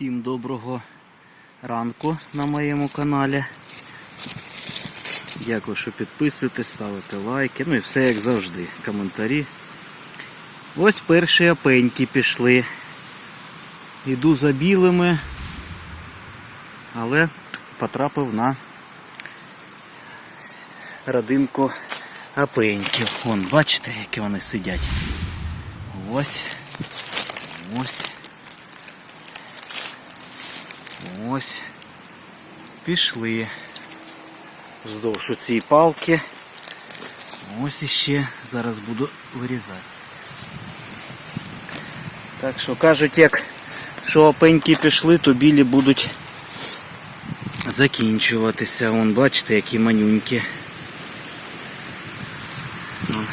Всім доброго ранку на моєму каналі. Дякую, що підписуєтесь, ставите лайки. Ну і все як завжди. Коментарі. Ось перші опеньки пішли. Іду за білими, але потрапив на родинку опеньків. Вон, бачите, які вони сидять. Ось. Ось. Ось. Пішли. Вздовж цієї палки. Ось іще. Зараз буду вирізати. Так що кажуть, як що опеньки пішли, то білі будуть закінчуватися. Вон, бачите, які манюнькі. Вон,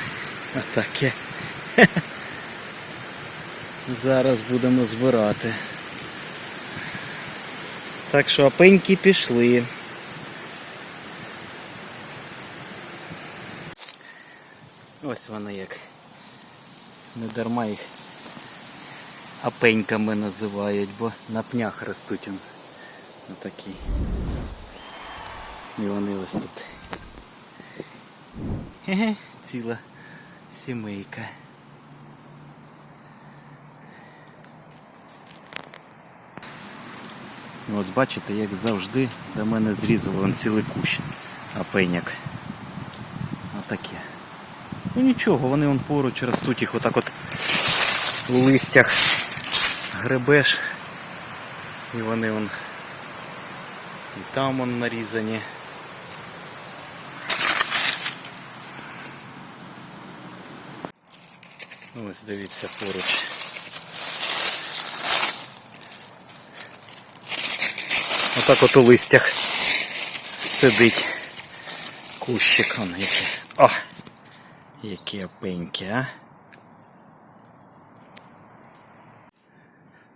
Отаке. Зараз будемо збирати. Так що опеньки пішли. Ось вони як. Не дарма їх опеньками називають, бо на пнях ростуть он. Отакі. І вони ось тут. Хе-хе, ціла сімейка. Ну, Ось бачите, як завжди до мене зрізало он цілий кущ опеняк. Отаке. Ну нічого, вони вон поруч ростуть, їх отак от у листях гребеш. І вони вон і там вон нарізані. Ось дивіться поруч. Отак от у листях сидить кущик. Он який. О! Які опеньки, а?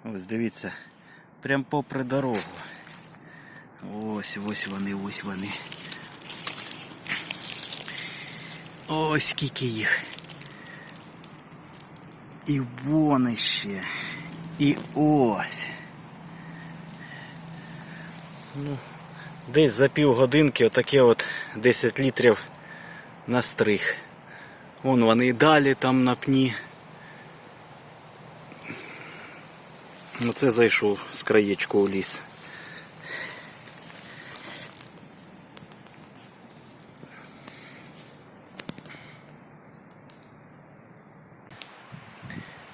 Ось дивіться, прям попри дорогу. Ось, ось вони, ось вони. Ось скільки їх. І вон іще. І ось. Ну, десь за півгодинки отаке от 10 літрів на стриг. Вон вони і далі там на пні. Ну це зайшов з краєчку у ліс.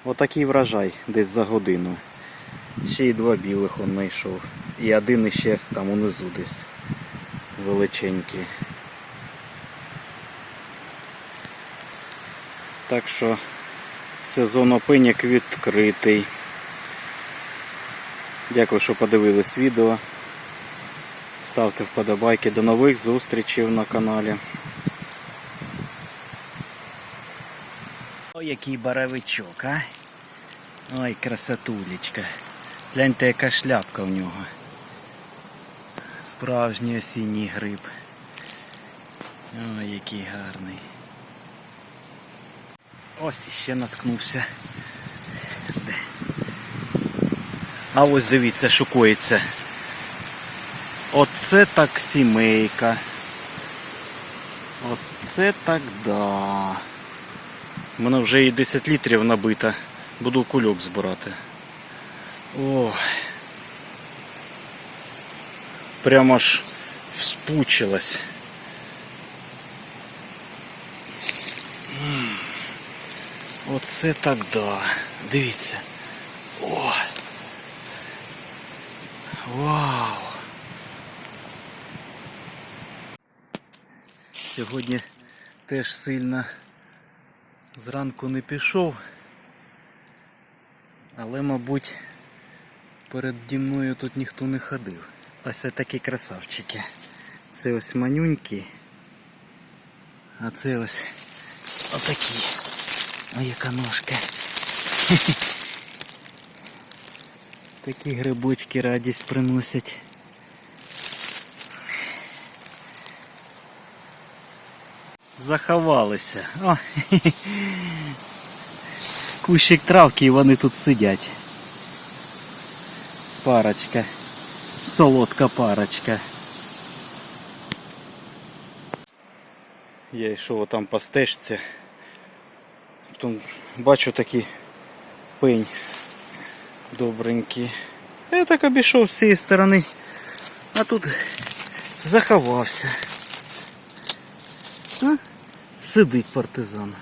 Отакий врожай десь за годину. Ще й два білих он знайшов. І один іще там унизу десь величенький. Так що сезон опиняк відкритий. Дякую, що подивились відео. Ставте вподобайки. До нових зустрічей на каналі. Ой, який баровичок, а? Ой, красотулечка. Гляньте, яка шляпка в нього. Справжній осінній гриб. Ой, який гарний. Ось іще наткнувся. А ось дивіться, шукується. Оце так сімейка. Оце так да. У мене вже і 10 літрів набито. Буду кульок збирати. Ох. Прямо аж вспучилась. Оце так да. Дивіться. О. Вау. Сьогодні теж сильно зранку не пішов, але, мабуть, переді мною тут ніхто не ходив. Ось такі красавчики. Це ось манюнькі, а це ось отакі. Ой, яка ножка. Такі грибочки радість приносять. Заховалися. О, кущик травки і вони тут сидять. парочка. Солодка парочка. Я йшов там по стежці. Потім бачу такий пень добренький. Я так обійшов з цієї сторони, а тут заховався. А? Сидить партизан.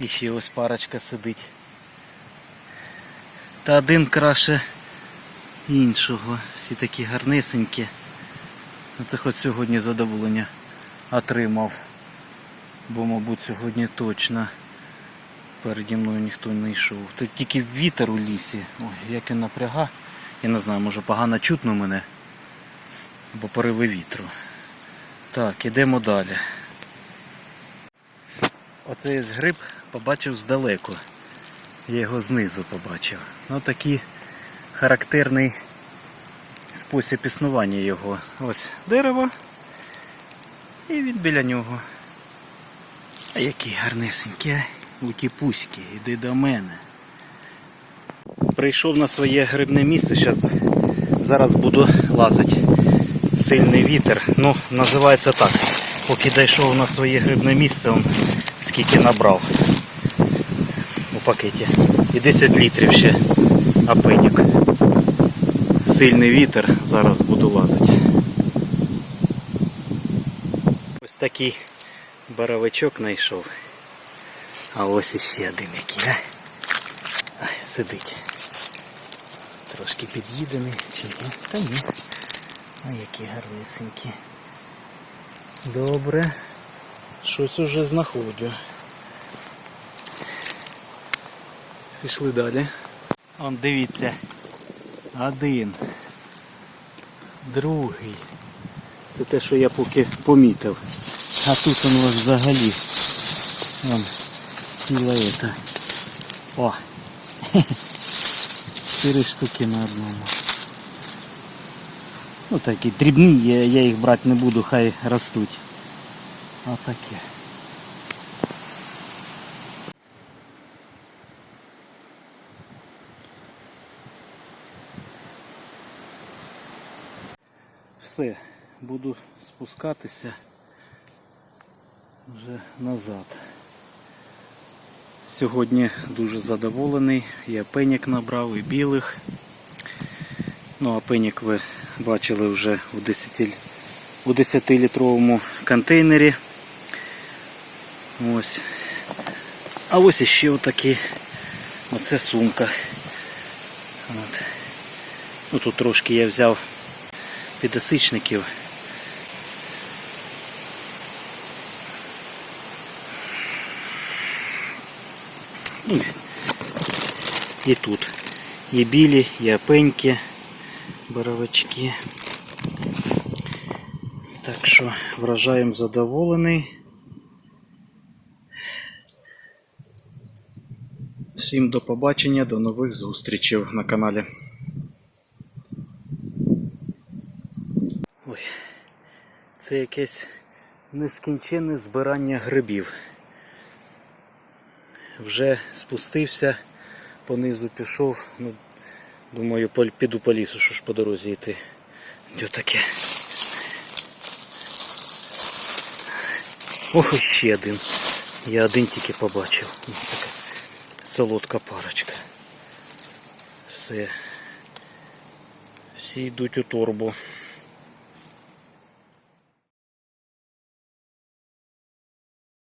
І ще ось парочка сидить. Та один краще іншого. Всі такі гарнесенькі. Ну, Це хоч сьогодні задоволення отримав. Бо, мабуть, сьогодні точно переді мною ніхто не йшов. Тут тільки вітер у лісі. Ой, як він напряга. Я не знаю, може погано чутно мене. Бо пориви вітру. Так, ідемо далі. Оцей гриб побачив здалеку. Я його знизу побачив. Ну такий характерний спосіб існування його. Ось дерево. І він біля нього. А який гарнесенький? Утіпуськи, іди до мене. Прийшов на своє грибне місце, зараз, зараз буду лазити. Сильний вітер. Ну, називається так. Поки дійшов на своє грибне місце, он скільки набрав пакеті. І 10 літрів ще апенік. Сильний вітер, зараз буду лазити. Ось такий боровичок знайшов. А ось іще один який, а? Ай, сидить. Трошки під'їдений? Та ні. А які гарнисенькі. Добре. Щось уже знаходжу. Пішли далі. Он дивіться. Один. Другий. Це те, що я поки помітив. А тут воно взагалі. Вон, ціла ета. О! Чотири штуки на одному. Ну такі дрібні, я, їх брати не буду, хай ростуть. Отаке. Все, буду спускатися вже назад. Сьогодні дуже задоволений, я пенік набрав і білих. Ну а пенік ви бачили вже у 10, у 10-літровому контейнері. Ось. А ось іще отакі. Оце сумка. От. Ну, тут трошки я взяв підосичників. І тут є білі, є пеньки, боровички. Так що вражаєм задоволений. Всім до побачення, до нових зустрічей на каналі. Це якесь нескінченне збирання грибів. Вже спустився, понизу пішов, ну, думаю, піду по лісу, що ж по дорозі йти. Де таке? Ох, ще один. Я один тільки побачив. Така солодка парочка. Все. Всі йдуть у торбу.